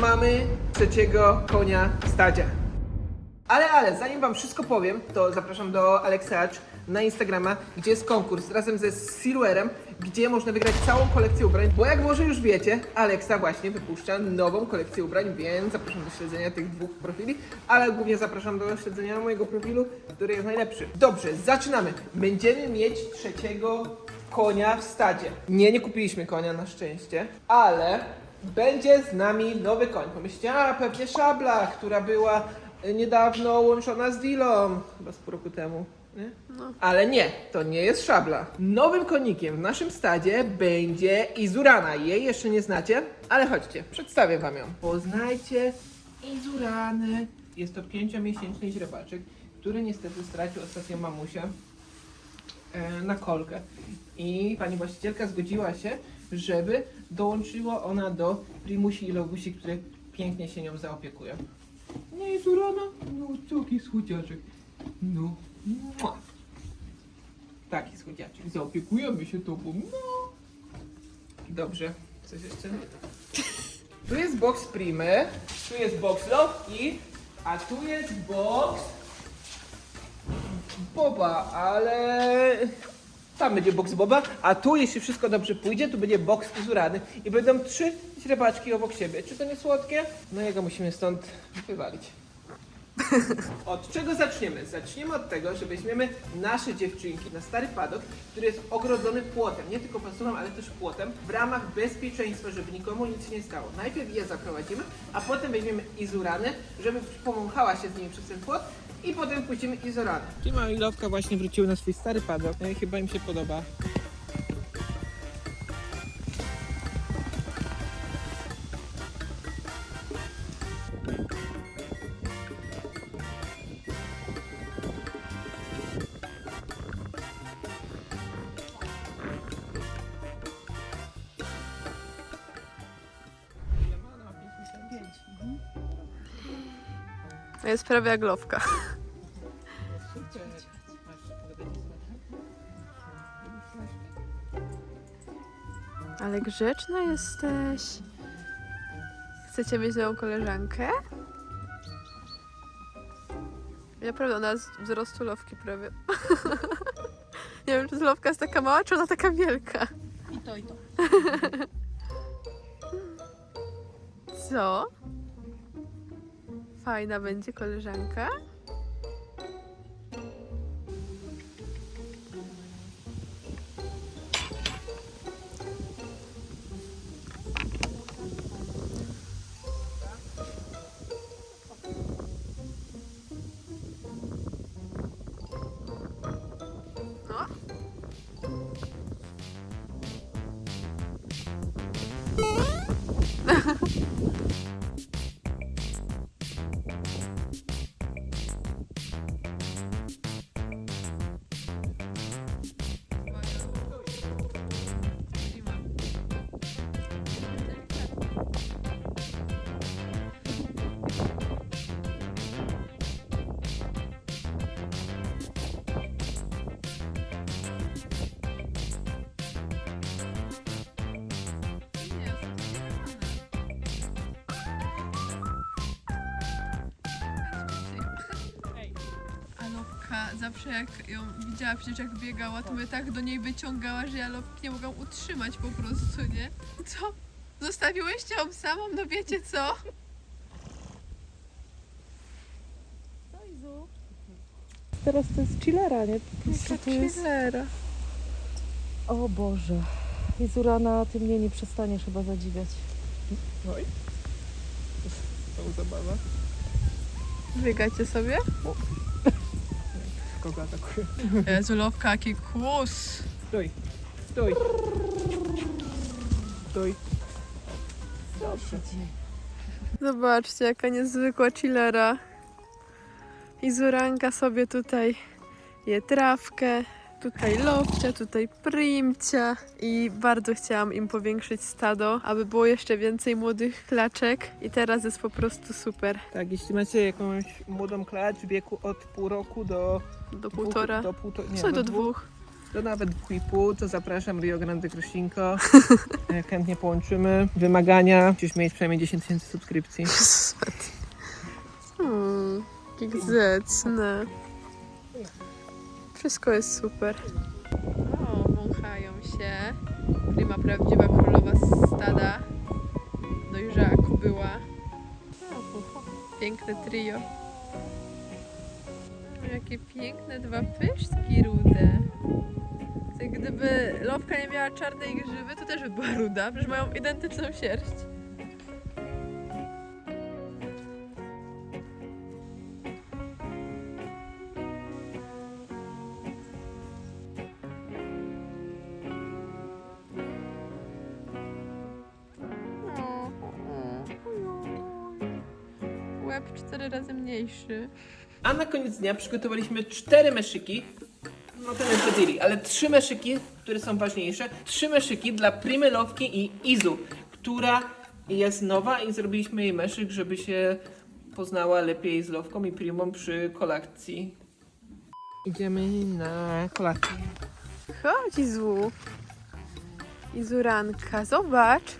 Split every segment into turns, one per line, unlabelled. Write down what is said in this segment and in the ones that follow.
mamy trzeciego konia w stadzie. Ale, ale, zanim wam wszystko powiem, to zapraszam do Alexeacz na Instagrama, gdzie jest konkurs razem ze Silverem, gdzie można wygrać całą kolekcję ubrań, bo jak może już wiecie, Alexa właśnie wypuszcza nową kolekcję ubrań, więc zapraszam do śledzenia tych dwóch profili, ale głównie zapraszam do śledzenia mojego profilu, który jest najlepszy. Dobrze, zaczynamy. Będziemy mieć trzeciego konia w stadzie. Nie, nie kupiliśmy konia na szczęście, ale będzie z nami nowy koń. Pomyślcie, a pewnie szabla, która była y, niedawno łączona z Dilą, chyba z pół roku temu. Nie? Ale nie, to nie jest szabla. Nowym konikiem w naszym stadzie będzie Izurana. Jej jeszcze nie znacie, ale chodźcie, przedstawię wam ją. Poznajcie Izuranę. Jest to pięciomiesięczny źrebaczek, który niestety stracił ostatnio mamusię e, na kolkę. I pani właścicielka zgodziła się, żeby dołączyła ona do Primusi i Logusi, które pięknie się nią zaopiekują. Nie jest urana? No, taki słodziaczek. No, mua. Taki słodziaczek. Zaopiekujemy się tobą. No. Dobrze. Coś jeszcze? Tu jest box Primy, tu jest box Lofki, a tu jest box Boba, ale tam będzie box Boba, a tu jeśli wszystko dobrze pójdzie, tu będzie box Izurany i będą trzy źrebaczki obok siebie. Czy to nie słodkie? No jego musimy stąd wywalić. Od czego zaczniemy? Zaczniemy od tego, że weźmiemy nasze dziewczynki na stary padok, który jest ogrodzony płotem, nie tylko pasuwem, ale też płotem, w ramach bezpieczeństwa, żeby nikomu nic się nie stało. Najpierw je zaprowadzimy, a potem weźmiemy Izurany, żeby pomąchała się z nimi przez ten płot i potem puścimy Izurany. Tima i Lowka właśnie wróciły na swój stary padok, no i chyba im się podoba.
To jest prawie jak lowka. Ale grzeczna jesteś. Chcecie mieć nową koleżankę? Naprawdę, ona jest wzrostu lowki prawie. Nie wiem, czy lowka jest taka mała, czy ona taka wielka.
I to, i to.
Co? Fajna będzie koleżanka? Zawsze jak ją widziała przecież jak biegała, to mnie tak do niej wyciągała, że ja Lowki nie mogłam utrzymać po prostu, nie? Co? Zostawiłyście ją samą? No wiecie co?
Teraz to jest chillera, nie? Po prostu to jest...
chillera.
O Boże. Izurana, ty mnie nie przestaniesz chyba zadziwiać.
Oj. To zabawa.
Biegacie sobie?
Kogo atakuje?
Jezu, Lowka, jaki kłus.
Stój. Stój. Stój. Dobrze.
Zobaczcie, jaka niezwykła chillera. I Zuranka sobie tutaj je trawkę, tutaj lobcia, tutaj primcia i bardzo chciałam im powiększyć stado, aby było jeszcze więcej młodych klaczek i teraz jest po prostu super.
Tak, jeśli macie jakąś młodą klacz w wieku od pół roku do
Do
dwóch-
półtora,
do półtora, nie,
co do
dwóch,
dwóch.
do nawet 2,5, to zapraszam Rio Grande Crucinko. E, Chętnie połączymy. Wymagania, musisz mieć przynajmniej 10 tysięcy subskrypcji.
Hmm, jak grzeczne. Wszystko jest super. O, wąchają się. Prima prawdziwa królowa stada. Dojrzała kubyła. O, Piękne trio. Jakie piękne dwa pyszczki rude. Gdyby Lowka nie miała czarnej grzywy, to też by była ruda, przecież mają identyczną sierść. Mniejszy.
A na koniec dnia przygotowaliśmy cztery meszyki. No to nie powiedzieli, ale trzy meszyki, które są ważniejsze. Trzy meszyki dla Primy Lowki i Izu, która jest nowa i zrobiliśmy jej meszyk, żeby się poznała lepiej z Lowką i Primą przy kolacji. Idziemy na kolację.
Chodź, Izu. Izuranka, zobacz.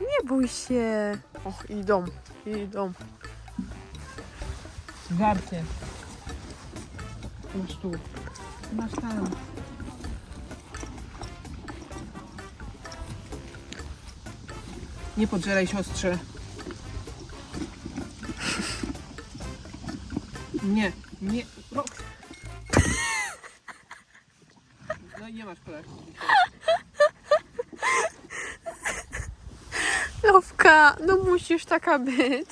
Nie bój się. Och, idą, idą.
Żarcie. Masz tu. Masz tam. Nie podżeraj siostrze. Nie, nie. No, no i nie masz kolekcji.
Lowka, no musisz taka być.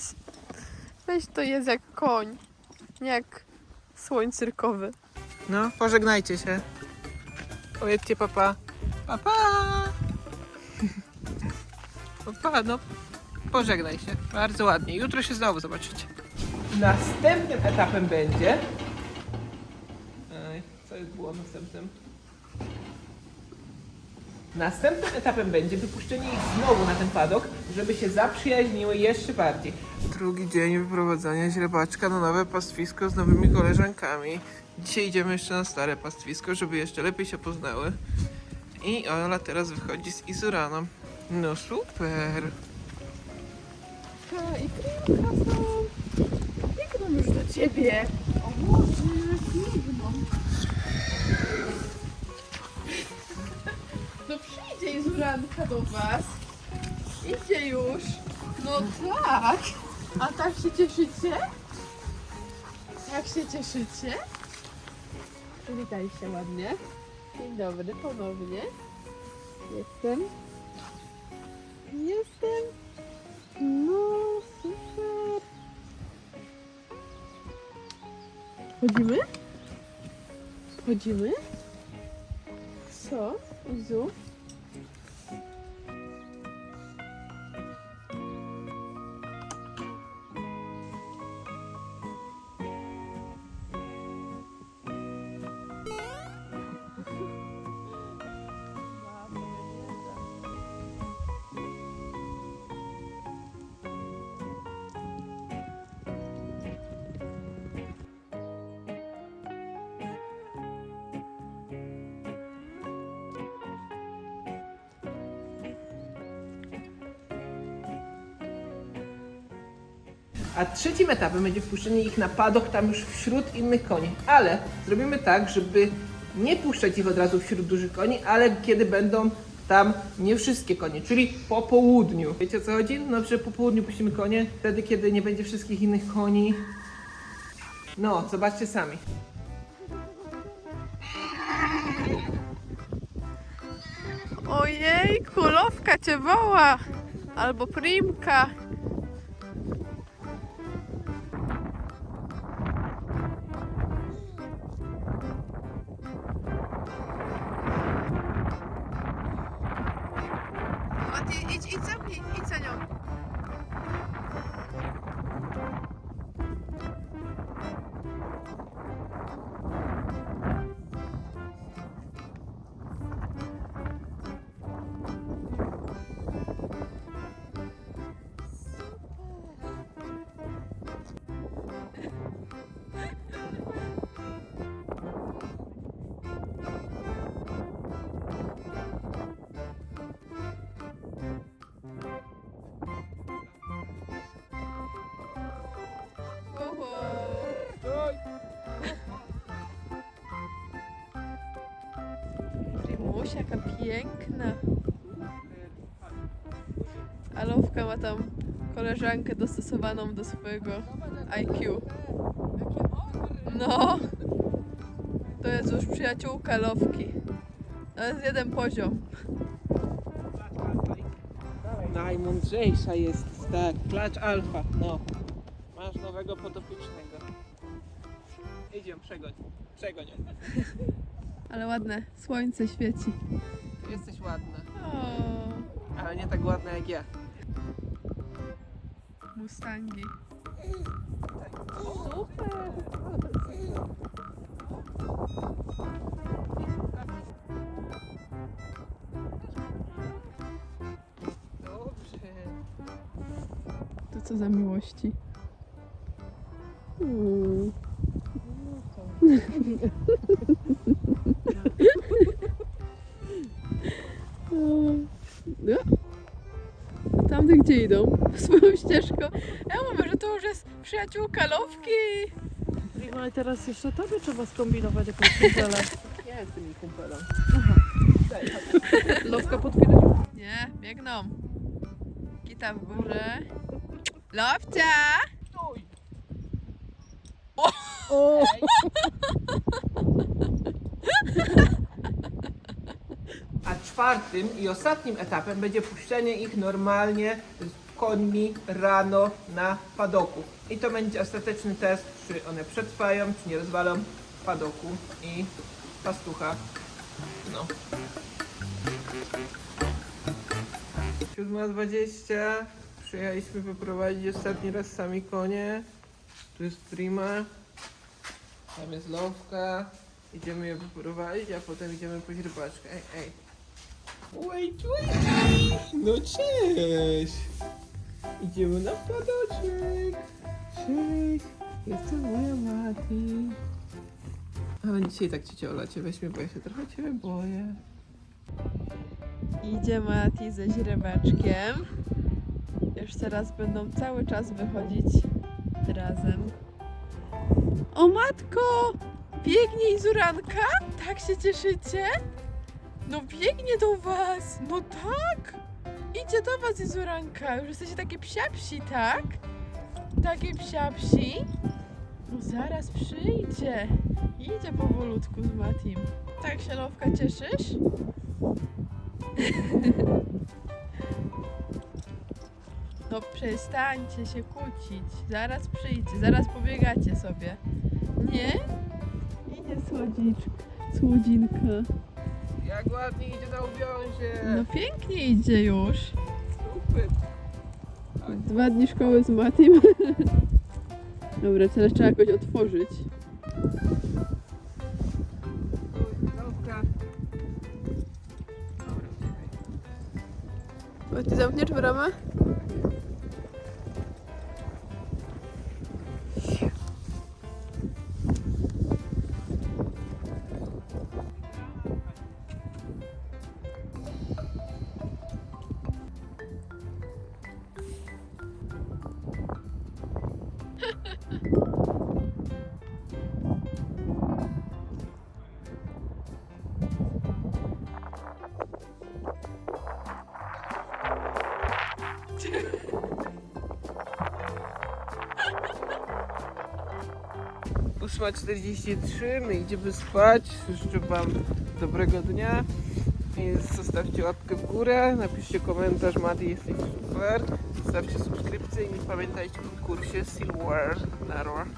Weź to jest jak koń. Nie jak słoń cyrkowy.
No, pożegnajcie się. Powiedzcie papa. Papa! Papa, no pożegnaj się. Bardzo ładnie. Jutro się znowu zobaczycie. Następnym etapem będzie... Ej, co jest było następnym? Następnym etapem będzie wypuszczenie ich znowu na ten padok, żeby się zaprzyjaźniły jeszcze bardziej. Drugi dzień wyprowadzania źrebaczka na nowe pastwisko z nowymi koleżankami. Dzisiaj idziemy jeszcze na stare pastwisko, żeby jeszcze lepiej się poznały. I Ola teraz wychodzi z Izuraną. No super.
I Krimka są. Już do ciebie. O Boże, biegną. No przyjdzie Izuranka do was. Idzie już. No tak. A tak się cieszycie? Jak się cieszycie? Przywitaj się ładnie. Dzień dobry, ponownie. Jestem. Jestem. No, super. Chodzimy? Chodzimy? Co? Izu?
A trzecim etapem będzie wpuszczenie ich na padok tam już wśród innych koni. Ale zrobimy tak, żeby nie puszczać ich od razu wśród dużych koni, ale kiedy będą tam nie wszystkie konie, czyli po południu. Wiecie o co chodzi? No, że po południu puścimy konie, wtedy kiedy nie będzie wszystkich innych koni. No, zobaczcie sami.
Ojej, kulowka cię woła! Albo primka. Piękna. Alówka ma tam koleżankę dostosowaną do swojego IQ. No. To jest już przyjaciółka Lowki. To jest jeden poziom.
Najmądrzejsza jest, tak. Klacz alfa, no. Masz nowego podopiecznego. Idziemy, przegoń. Przegoń.
Ale ładne, słońce świeci.
Jesteś ładna, ale nie tak ładna jak ja.
Mustangi.
Dobrze.
To co za miłości. Mm. No. A Tamty gdzie idą? Swoją ścieżką. Ja mówię, że to już jest przyjaciółka Lowki.
No i teraz jeszcze tobie trzeba skombinować jakąś kumpelę.
Ja jestem jej kumpelą.
Lowka potwierdzi.
Nie, biegną. Kita w górze. Lowcia!
Stój!
O!
czwartym i ostatnim etapem będzie puszczenie ich normalnie z końmi rano na padoku. I to będzie ostateczny test, czy one przetrwają, czy nie rozwalą padoku i pastucha. No. 7.20 Przyjechaliśmy wyprowadzić ostatni raz sami konie. Tu jest Prima. Tam jest Lowka. Idziemy je wyprowadzić, a potem idziemy po źrebaczkę. Ej, ej. Wait, wait. No cześć. Idziemy na padoczek. Cześć. Jestem moja Mati. Ale dzisiaj tak ci ciola cię weźmie, bo ja się trochę ciebie boję.
Idzie Mati ze źrebaczkiem. Już teraz będą cały czas wychodzić razem. O matko! Biegnie Izuranka? Tak się cieszycie? No biegnie do was! No tak! Idzie do was Izuranka! Już jesteście takie psiapsi, tak? Takie psiapsi? No zaraz przyjdzie. Idzie powolutku z Matim. Tak się Lowka cieszysz? No przestańcie się kłócić. Zaraz przyjdzie, zaraz pobiegacie sobie. Nie? Idzie słodziczka, słodzinka.
Jak ładnie idzie na uwiązie.
No pięknie idzie już.
Super.
Dwa dni szkoły z Matim. Dobra, teraz trzeba jakoś otworzyć.
Dobra, czekaj.
Mati, zamkniesz bramę?
Ósma 43, my idziemy spać. Życzę Wam dobrego dnia. I zostawcie łapkę w górę, napiszcie komentarz, Mati jesteś super. Zostawcie subskrypcję i pamiętajcie o konkursie Silver Narrow.